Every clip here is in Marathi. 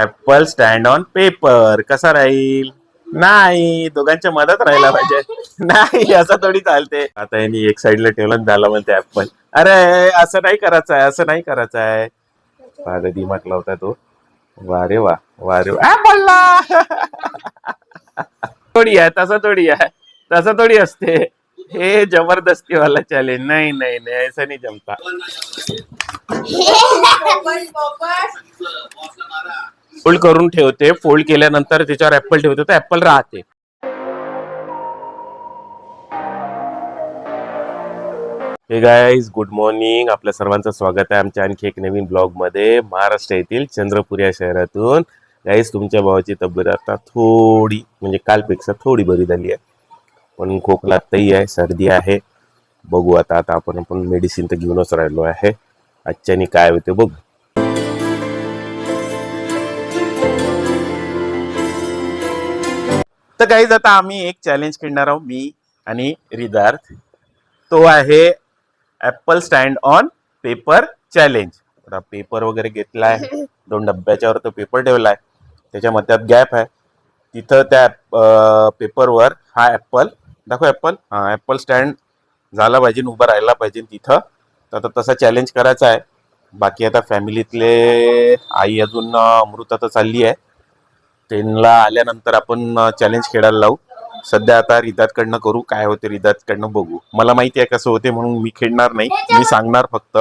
ऍपल स्टँड ऑन पेपर कसा राहील? नाही. दोघांच्या मदत राहायला पाहिजे. नाही असं थोडी चालते. आता यांनी एक साईडला ठेवलं झालं म्हणते ऍपल अरे असं नाही करायचं आहे असं नाही करायचं आहे माझा दिमाग लावता तो. वा रे वा. वा रे वा थोडी आहे तसं थोडी आहे. तसं थोडी असते. हे जबरदस्ती वाला चॅलेंज नाही नाही नाही असं नाही जमता. फोल्ड करून ठेवते. फोल्ड केल्यानंतर त्याच्यावर ऍपल ठेवते. तर ऍपल राहते. हे गाईज गुड मॉर्निंग आपल्या सर्वांचं स्वागत आहे आमच्या आणखी एक नवीन ब्लॉगमध्ये महाराष्ट्र येथील चंद्रपूर या शहरातून. गाईज तुमच्या भावाची तब्येत आता थोडी म्हणजे कालपेक्षा थोडी बरी झाली आहे. पण खोकला आत्ताही आहे सर्दी आहे. बघू आता आता आपण आपण मेडिसिन तर घेऊनच राहिलो आहे. आजच्यानी काय होते बघू. काहीच आता आम्ही एक चॅलेंज खेळणार आहोत मी आणि रिदार्थ. तो आहे apple stand on paper challenge आता पेपर वगैरे घेतला आहे दोन डब्याच्यावर तो पेपर ठेवला आहे त्याच्या मध्यात गॅप आहे. तिथं त्या पेपरवर हा ऍपल दाखव ऍपल हा ऍपल स्टँड झाला पाहिजे उभा राहायला पाहिजे तिथं. तर आता तसा चॅलेंज करायचा आहे. बाकी आता फॅमिलीतले आई अजून अमृता तर चालली आहे. त्यांना आल्यानंतर आपण चॅलेंज खेळायला लावू. सध्या आता रिदातकडनं करू काय होते रिदातकडनं बघू. मला माहिती आहे कसं होते म्हणून मी खेळणार नाही मी सांगणार फक्त.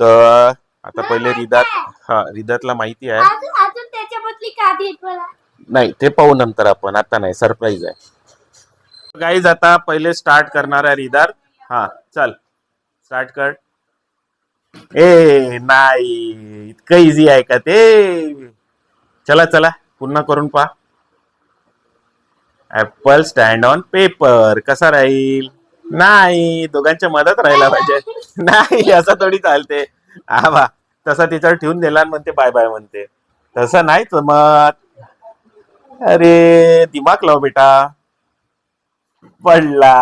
तर आता पहिले रिदात हा रिदातला माहिती आहे. अजून अजून त्याच्या बदली का देत मला नाही ते पाहू नंतर आपण. आता नाही सरप्राईज आहे. गाईज आता पहिले स्टार्ट करणार आहे रिदार हा चल. स्टार्ट कर. ए नाही इतकं इझी आहे का ते? चला चला. पुन्हा करून पहा. ऍपल स्टँड ऑन पेपर कसा राहील? नाही. दोघांच्या मदत राहायला पाहिजे. नाही असं थोडी चालते. हा बा. तसा तिच्यावर ठेवून दिला आणि म्हणते बाय बाय म्हणते. तसं नाही जमत. अरे दिमाग लाव बेटा. पडला.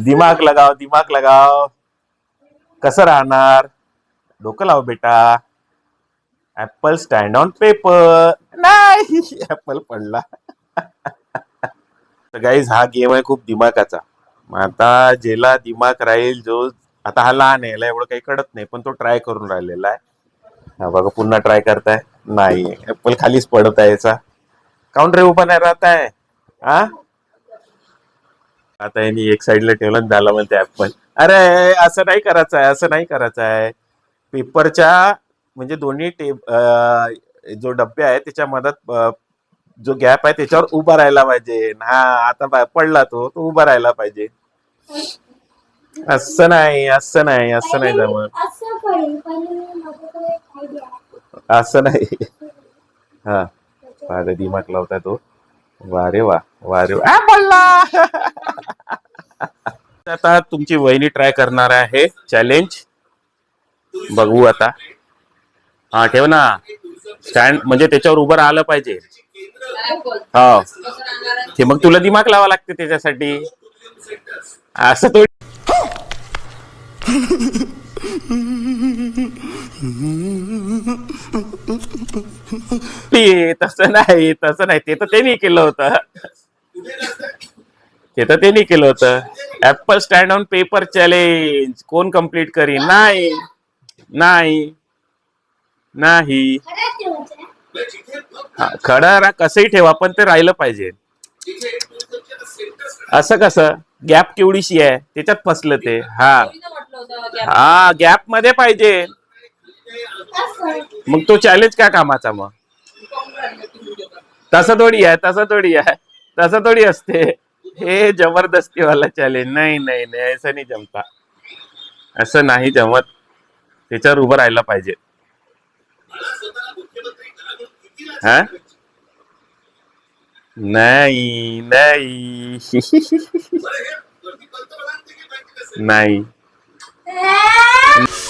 दिमाग लगाव दिमाग लगाव. कसं राहणार? डोकं लाव बेटा. ऍपल स्टँड ऑन पेपर नाही ऍपल पडला. गाईज हा गेम आहे खूप दिमागाचा मग आता ज्याला दिमाग राहील जो आता हा लहान आहे याला एवढं काही कळत नाही पण तो ट्राय करून राहिलेला आहे. हा बघा पुन्हा ट्राय करताय. नाही ऍपल खालीच पडत आहे याचा. काउंटर रे उभा नाही राहत आहे. हा आता यांनी एक साईडला ठेवलं झालं म्हणते ऍपल अरे असं नाही करायचं आहे असं नाही करायचं आहे. पेपरच्या म्हणजे दोन्ही टेब जो डब्बे आहे त्याच्या मदत अं, जो गॅप आहे त्याच्यावर उभा राहायला पाहिजे. हा आता पडला तो तो उभा राहायला पाहिजे. असं नाही असं नाही असं नाही जमत. असं नाही. हा माझा दिमाग लावता तो. वा रे वा वा रे वा. पडला आता तुमची वहिनी ट्राय करणार आहे. चॅलेंज बघू आता. हा ठेव ना. स्टँड म्हणजे त्याच्यावर उभं राहिलं पाहिजे. हो. ते मग तुला दिमाग लावा लागते त्याच्यासाठी. असं तो ते तसं नाही तसं नाही. ते तर त्यांनी केलं होतं. ते तर त्यांनी केलं होतं. Apple stand on paper challenge कोण कंप्लीट करीन? नाही. नाही. नाही. खडा रा कसंही ठेवा पण ते राहिलं पाहिजे. असं कसं? गॅप केवढीशी आहे? त्याच्यात फसलं ते. हा. हा गॅपमध्ये पाहिजे. मग तो चॅलेंज काय कामाचा मग? तसं थोडी आहे तसं थोडी आहे. तसं थोडी असते. हे जबरदस्ती वाला चॅलेंज नाही नाही नाही असं नाही जमता. असं नाही जमत. त्याच्यावर उभं राहायला पाहिजे. हा? नहीं नाही। नाही।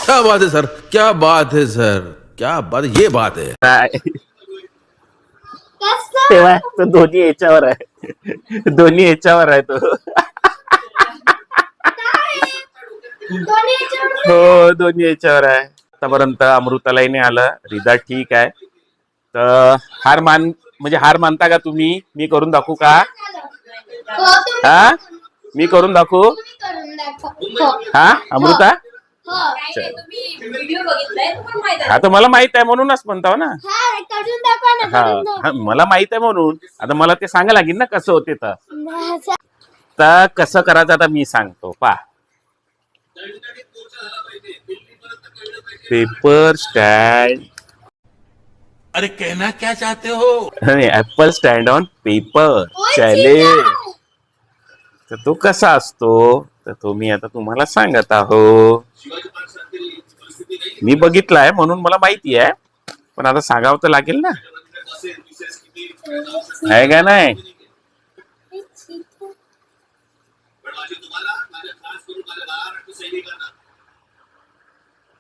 क्या बात है सर? क्या बात है सर? क्या बात ये बात है? तेव्हा तो दोन्ही याच्यावर आहे. दोन्ही याच्यावर आहे तो. हो दोन्ही याच्यावर आहे. आतापर्यंत अमृतालाही नाही आलं. रिझा ठीक आहे. तर हार मान म्हणजे हार मानता का तुम्ही? मी करून दाखवू का? हो? मी करून दाखवू? हो? अमृता? हो तर मला माहीत आहे म्हणूनच म्हणतो ना हा ना. हा मला माहीत आहे म्हणून. आता मला ते सांगा लागेल ना कसं होते तर. कसं करायचं आता मी सांगतो पा पेपर स्टँड. अरे कहना क्या चाहते हो? Apple stand on paper challenge तर तो कसा असतो? तर तो मी आता तुम्हाला सांगत आहो. मी बघितलाय म्हणून मला माहिती आहे. पण आता सांगावं तर लागेल ना. आहे का नाही?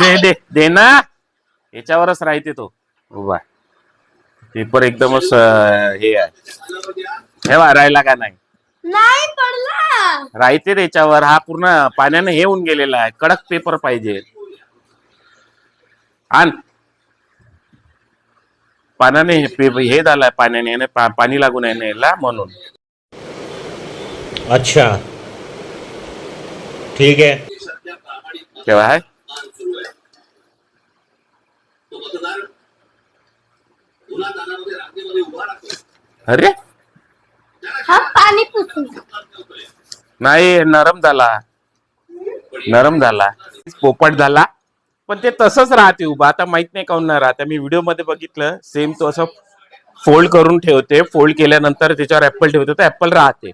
दे दे दे ना. याच्यावरच राहते तो. उभा पेपर एकदमच अं, हे आहे. ठेवा राहिला का नाही? नाही पडला. राहते त्याच्यावर. हा पूर्ण पाण्याने हे होऊन गेलेला आहे. कडक पेपर पाहिजे. आण. पाण्याने हे हे झालंय पाण्याने याने पा- पाणी लागून आहे ना याला म्हणून. अच्छा. ठीक है केव्हा आहे? अरे? हा पाणी नाही नरम झाला. नरम झाला. पोपट झाला. पण ते तसंच राहते उभा. आता माहीत नाही काऊन नाही राहते. मी व्हिडिओमध्ये बघितलं सेम तो असं फोल्ड करून ठेवते. फोल्ड केल्यानंतर त्याच्यावर ऍपल ठेवते तर ऍपल राहते.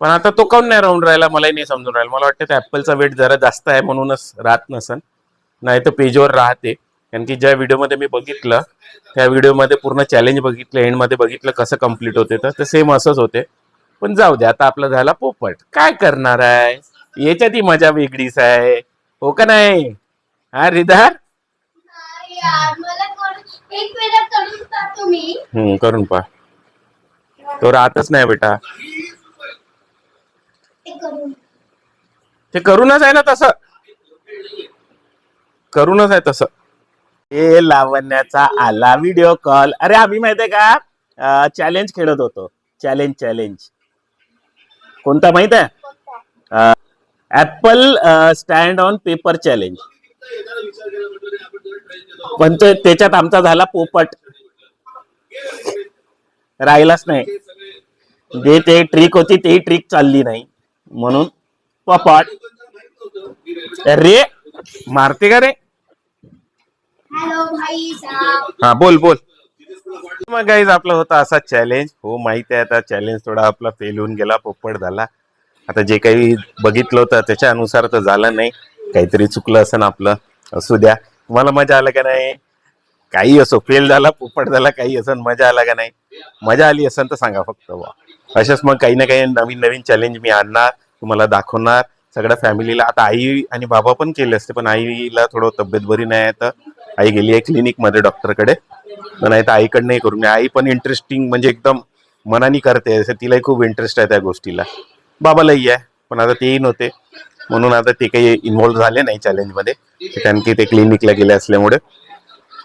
पण आता तो काऊन नाही राहून राहिला मलाही नाही समजून राहिला. मला वाटतं ऍपलचा वेट जरा जास्त आहे म्हणूनच राहत नसन. नाही तर पेजवर राहते. कारण की ज्या व्हिडिओमध्ये मी बघितलं त्या व्हिडिओमध्ये पूर्ण चॅलेंज बघितलं एंडमध्ये बघितलं कसं कंप्लीट होते तर सेम असंच होते. पण जाऊ दे आता आपला झाला पोपट. काय करणार आहे? याच्यात ही मजा वेगळीच आहे. हो का नाही? हा मी हम्म करून पा तो राहतच नाही बेटा. ते करून. ते करूनच आहे ना तसं. करूनच आहे तसं. हे लावण्याचा आला व्हिडिओ कॉल अरे आम्ही माहितीये का? चॅलेंज खेळत होतो. चॅलेंज चॅलेंज कोणता माहीत आहे? Apple stand on paper challenge पण ते त्याच्यात आमचा झाला पोपट. राहिलाच नाही. जे ते ट्रिक होती तेही ट्रिक चालली नाही. म्हणून पोपट. रे मारते का रे? हॅलो भाई साहब. हा बोल बोल. मग गाईज आपला होता असा चॅलेंज हो माहिती आहे आता चॅलेंज थोडा आपला फेल होऊन गेला पोपट झाला. आता जे काही बघितलं होतं त्याच्यानुसार तर झालं नाही. काहीतरी चुकलं असं आपलं असू द्या. तुम्हाला मजा आलं का नाही? काही असो फेल झाला पोपट झाला काही असं मजा आला का नाही? मजा आली असेल तर सांगा फक्त वा अशाच मग काही ना काही नवीन नवीन चॅलेंज मी आणणार तुम्हाला दाखवणार. सगळ्या फॅमिलीला आता आई आणि बाबा पण केले असते पण आईला थोडं तब्येत बरी नाही आहे तर आई गेली आहे क्लिनिकमध्ये डॉक्टरकडे पण नाही तर आईकडनंही करून आई पण इंटरेस्टिंग म्हणजे एकदम मनाने करते तिलाही खूप इंटरेस्ट आहे त्या गोष्टीला. बाबालाही आहे पण आता तेही नव्हते. म्हणून आता ते काही इन्व्हॉल्व्ह झाले नाही चॅलेंजमध्ये कारण की ते क्लिनिकला गेले असल्यामुळे.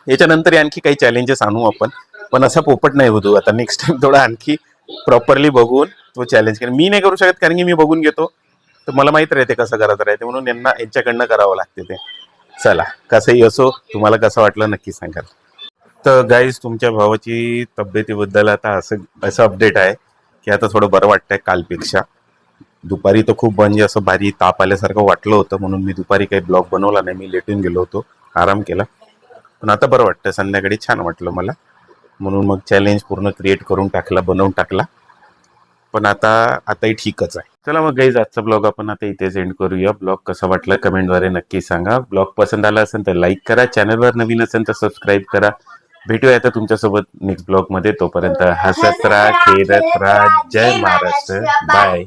याच्यानंतर आणखी काही चॅलेंजेस आणू आपण. पण असा पोपट नाही होतो. आता नेक्स्ट टाइम थोडा आणखी प्रॉपरली बघून तो चॅलेंज करेन. मी नाही करू शकत कारण की मी बघून घेतो. तर मला माहीत राहते कसं करायचं राहते. म्हणून यांना यांच्याकडनं करावं लागते ते. चला कसंही असो तुम्हाला कसं वाटलं नक्की सांगाल तर गाईज तुमच्या भावाची तब्येतीबद्दल आता असं असं अपडेट आहे की आता थोडं बरं वाटतंय कालपेक्षा. दुपारी तर खूप म्हणजे असं भारी ताप आल्यासारखं वाटलं होतं म्हणून मी दुपारी काही ब्लॉग बनवला नाही मी लेटून गेलो होतो आराम केला. पण आता बरं वाटतं संध्याकाळी छान वाटलं मला. म्हणून मग चॅलेंज पूर्ण क्रिएट करून टाकला बनवून टाकला. पण आता आताही ठीकच आहे. चला मग गाईज आजचा ब्लॉग आपण आता इथेच एंड करूया. ब्लॉग कसा वाटला कमेंटद्वारे नक्की सांगा. ब्लॉग पसंत आला असेल तर लाईक करा. चॅनलवर नवीन असेल तर सबस्क्राईब करा. भेटूया आता तुमच्यासोबत नेक्स्ट ब्लॉगमध्ये तोपर्यंत हसत राहा खेळत राहा. जय महाराष्ट्र. बाय